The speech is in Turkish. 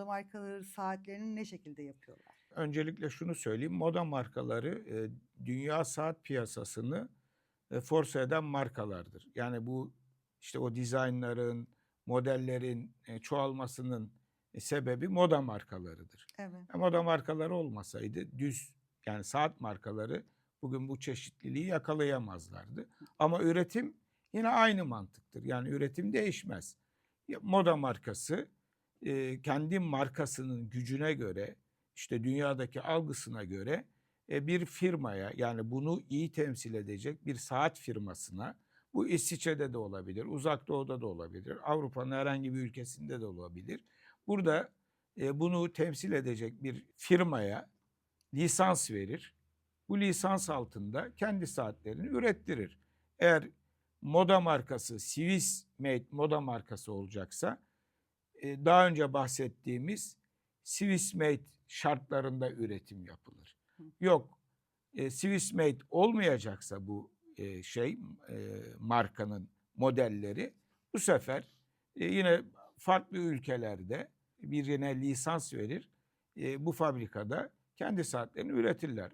moda markaları saatlerini ne şekilde yapıyorlar? Öncelikle şunu söyleyeyim. Moda markaları e, dünya saat piyasasını e, force eden markalardır. Yani bu işte o dizaynların, modellerin e, çoğalmasının e, sebebi moda markalarıdır. Evet. E, moda markaları olmasaydı düz yani saat markaları bugün bu çeşitliliği yakalayamazlardı. Ama üretim yine aynı mantıktır. Yani üretim değişmez. Moda markası e, kendi markasının gücüne göre işte dünyadaki algısına göre e, bir firmaya yani bunu iyi temsil edecek bir saat firmasına bu İsviçre'de de olabilir, Uzak Doğu'da da olabilir, Avrupa'nın herhangi bir ülkesinde de olabilir. Burada e, bunu temsil edecek bir firmaya lisans verir. Bu lisans altında kendi saatlerini ürettirir. Eğer moda markası Swiss made moda markası olacaksa daha önce bahsettiğimiz Swiss made şartlarında üretim yapılır. Yok e, Swiss made olmayacaksa bu e, şey e, markanın modelleri bu sefer e, yine farklı ülkelerde birine lisans verir. E, bu fabrikada kendi saatlerini üretirler.